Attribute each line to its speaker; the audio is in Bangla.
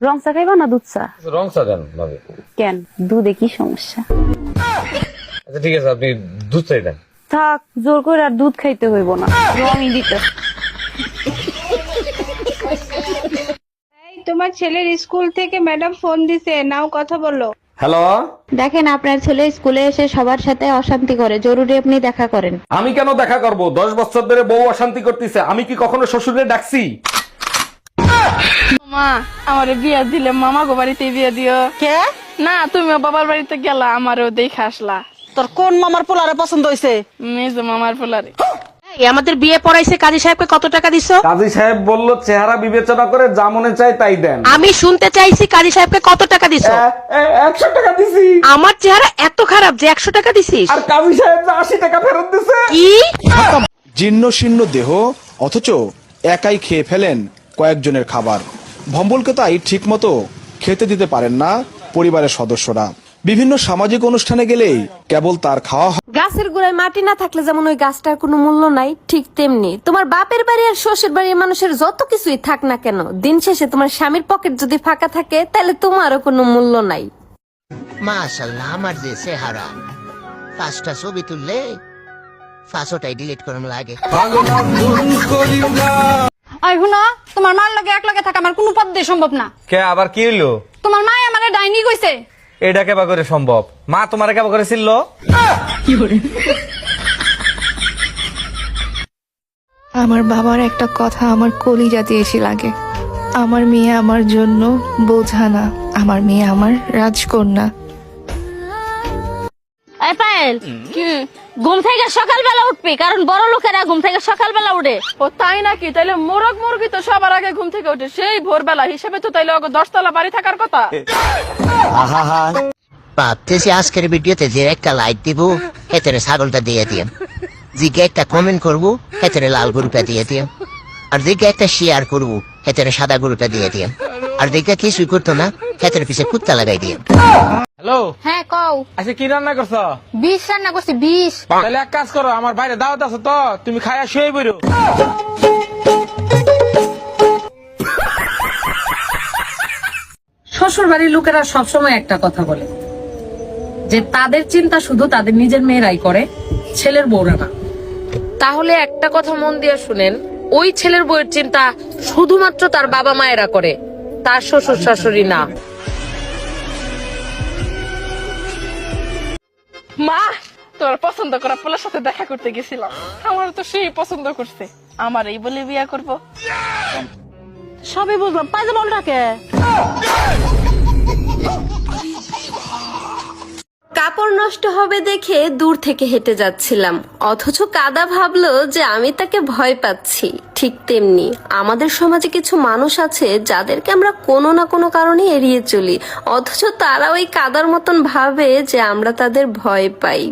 Speaker 1: রং চা খাইবা না দুধ চা?
Speaker 2: রং চা দেন ভাবে।
Speaker 1: কেন? দুধে কি সমস্যা?
Speaker 2: আচ্ছা ঠিক আছে আপনি দুধ চাই দেন।
Speaker 1: থাক জোর করে আর দুধ খাইতে হইব না। রঙই দিতে।
Speaker 3: তোমার ছেলের স্কুল থেকে ম্যাডাম ফোন দিছে নাও কথা বলো।
Speaker 2: হ্যালো?
Speaker 4: দেখেন আপনার ছেলে স্কুলে এসে সবার সাথে অশান্তি করে জরুরি আপনি দেখা করেন।
Speaker 2: আমি কেন দেখা করব? দশ বছর ধরে বউ অশান্তি করতেছে আমি কি কখনো শ্বশুরে ডাকছি?
Speaker 5: মা আমারে বিয়া দিলে মামা গো বাড়িতে বিয়া দিও।
Speaker 6: কে?
Speaker 5: না তুমিও বাবার বাড়িতে গেলা আমারও দেখে আসলা।
Speaker 6: তোর কোন মামার পোলারে পছন্দ হয়েছে
Speaker 5: মেজো মামার ফুলারে
Speaker 7: আমাদের বিয়ে পড়াইছে কাজী সাহেবকে কত টাকা দিছো?
Speaker 2: কাজী সাহেব বলল চেহারা বিবেচনা করে যা মনে চায় তাই দেন।
Speaker 7: আমি শুনতে চাইছি কাজী সাহেবকে কত টাকা দিছো?
Speaker 2: একশো টাকা দিছি।
Speaker 7: আমার চেহারা এত খারাপ যে একশো টাকা দিছিস।
Speaker 2: আর কাজী সাহেব যে আশি টাকা ফেরত দিছে।
Speaker 7: কি?
Speaker 8: জীর্ণ শীর্ণ দেহ অথচ একাই খেয়ে ফেলেন কয়েকজনের খাবার। ভম্বলকে তাই ঠিকমতো খেতে দিতে পারেন না পরিবারের সদস্যরা। বিভিন্ন সামাজিক অনুষ্ঠানে গেলেই কেবল তার খাওয়া হয়।
Speaker 9: গাছের গোড়ায় মাটি না থাকলে যেমন ওই গাছটার কোনো মূল্য নাই ঠিক তেমনি তোমার বাপের বাড়ি আর শ্বশুর বাড়ির মানুষের যত কিছুই থাক না কেন দিন শেষে তোমার স্বামীর পকেট যদি ফাঁকা থাকে তাহলে তোমারও কোনো মূল্য নাই।
Speaker 10: মাশাল্লাহ আমার যে চেহারা। পাঁচটা ছবি তুললে পাঁচটাই ডিলিট করুন লাগে।
Speaker 5: আই হুনা তোমার মার লগে এক লগে থাকা আমার কোনো পদ্ধতি সম্ভব না।
Speaker 2: কে আবার কি হইল?
Speaker 5: তোমার মা আমারে ডাইনি কইছে।
Speaker 2: এটা কেবা করে সম্ভব? মা তোমার কেবা করে ছিল
Speaker 11: আমার বাবার একটা কথা আমার কলিজা এসে লাগে। আমার মেয়ে আমার জন্য বোঝা না আমার মেয়ে আমার রাজকন্যা।
Speaker 7: এই পায়েল ঘুম থেকে সকালবেলা উঠবি কারণ বড় লোকেরা ঘুম থেকে সকালবেলা উঠে।
Speaker 5: ও তাই নাকি? তাইলে মোরগ মুরগি তো সবার আগে ঘুম থেকে ওঠে সেই ভোরবেলা হিসেবে তো তাইলে দশতলা বাড়ি থাকার কথা।
Speaker 10: ভাবতেছি আজকের ভিডিওতে যে একটা লাইক দিব হেতেরে ছাগলটা দিয়ে দিম জিকে একটা কমেন্ট করব হেতেরে লাল গরুটা দিয়ে দিম আর দিকে একটা শেয়ার করব হেতেরে সাদা গরুটা দিয়ে দিম আর দিকে কিছুই করতো না হেতের পিছে কুত্তা লাগাই দিম
Speaker 2: হ্যালো?
Speaker 7: হ্যাঁ কও।
Speaker 2: আচ্ছা কি রান্না করছ?
Speaker 7: বিষ রান্না করছি বিষ।
Speaker 2: তাহলে এক কাজ করো আমার বাইরে দাওয়াত আছে তো তুমি খায়া শুয়ে বেরো
Speaker 6: শ্বশুর বাড়ির লোকেরা সবসময় একটা কথা বলে যে তাদের চিন্তা শুধু তাদের নিজের মেয়েরাই করে ছেলের বউরা না।
Speaker 7: তাহলে একটা কথা মন দিয়ে শুনেন ওই ছেলের বউয়ের চিন্তা শুধুমাত্র তার বাবা মায়েরা করে তার শ্বশুর শাশুড়ি না।
Speaker 5: মা তোমার পছন্দ করা পোলার সাথে দেখা করতে গেছিলাম। আমার তো সেই পছন্দ করছে। আমার এই বলে বিয়া করব।
Speaker 6: সবই বুঝলাম। পায়জামালটাকে
Speaker 9: কাপড় নষ্ট হবে দেখে দূর থেকে হেঁটে যাচ্ছিলাম। অথচ কাদা ভাবলো যে আমি তাকে ভয় পাচ্ছি। ঠিক তেমনি আমাদের সমাজে কিছু মানুষ আছে যাদেরকে আমরা কোনো না কোনো কারণে এড়িয়ে চলি। অথচ তারা ওই কাদার মতন ভাবে যে আমরা তাদের ভয় পাই।